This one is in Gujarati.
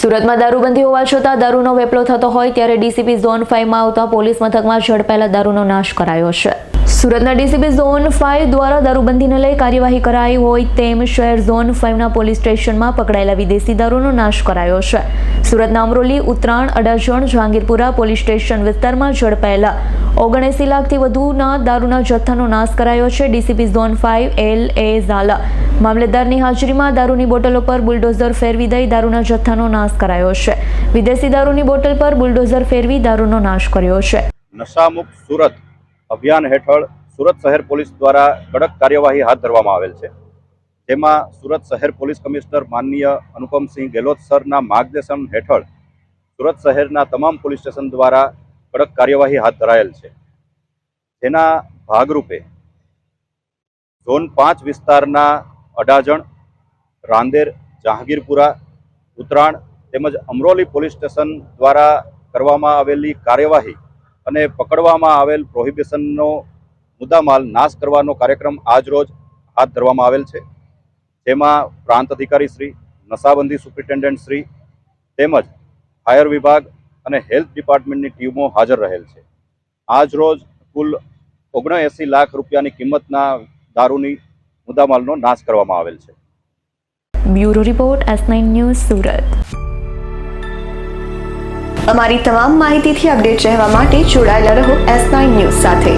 સુરતમાં દારૂબંધી હોવા છતાં દારૂનો વેપલો થતો હોય ત્યારે ડીસીપી ઝોન ફાઇવમાં આવતા પોલીસ મથકમાં ઝડપાયેલા દારૂનો નાશ કરાયો છે. સુરતના ડીસીપી ઝોન ફાઇવ દ્વારા દારૂબંધીને લઈ કાર્યવાહી કરાઈ હોય તેમ શહેર ઝોન ફાઇવના પોલીસ સ્ટેશનમાં પકડાયેલા વિદેશી દારૂનો નાશ કરાયો છે. સુરતના અમરોલી, ઉત્તરાયણ, અડાજણ, જહાંગીરપુરા પોલીસ સ્ટેશન વિસ્તારમાં ઝડપાયેલા ઓગણએંસી લાખથી વધુના દારૂના જથ્થાનો નાશ કરાયો છે DCP zone five L, A, Zala. મામલતદારની હાજરીમાં દારૂની બોટલો પર બુલડોઝર ફેરવી દઈ દારૂના જથ્થાનો નાશ કરાયો છે. વિદેશી દારૂની બોટલ પર બુલડોઝર ફેરવી દારૂનો નાશ કર્યો છે. નશામુક્ત સુરત અભિયાન હેઠળ સુરત શહેર પોલીસ દ્વારા કડક કાર્યવાહી હાથ ધરવામાં આવેલ છે. જેમાં સુરત શહેર પોલીસ કમિશનર માનનીય અનુપમસિંહ ગેહલોત સરના માર્ગદર્શન હેઠળ સુરત શહેરના તમામ પોલીસ સ્ટેશન દ્વારા કડક કાર્યવાહી હાથ ધરાયેલ છે. જેના ભાગરૂપે ઝોન પાંચ વિસ્તારના અડાજણ, રાંદેર, જહાંગીરપુરા, ઉત્તરાયણ તેમજ અમરોલી પોલીસ સ્ટેશન દ્વારા કરવામાં આવેલી કાર્યવાહી અને પકડવામાં આવેલ પ્રોહિબિશનનો મુદ્દામાલ નાશ કરવાનો કાર્યક્રમ આજરોજ હાથ ધરવામાં આવેલ છે. જેમાં પ્રાંત અધિકારી શ્રી, નશાબંધી સુપ્રિન્ટેન્ડન્ટ શ્રી તેમજ ફાયર વિભાગ અને હેલ્થ ડિપાર્ટમેન્ટની ટીમો હાજર રહેલ છે. આજરોજ કુલ ઓગણએંસી લાખ રૂપિયાની કિંમતના દારૂની મુદ્દામાલનો નાશ કરવામાં આવેલ છે. Bureau report S nine news Surat. અમારી તમામ માહિતીથી અપડેટ રહેવા માટે જોડાયેલા રહો એસ નાઇન ન્યૂઝ સાથે.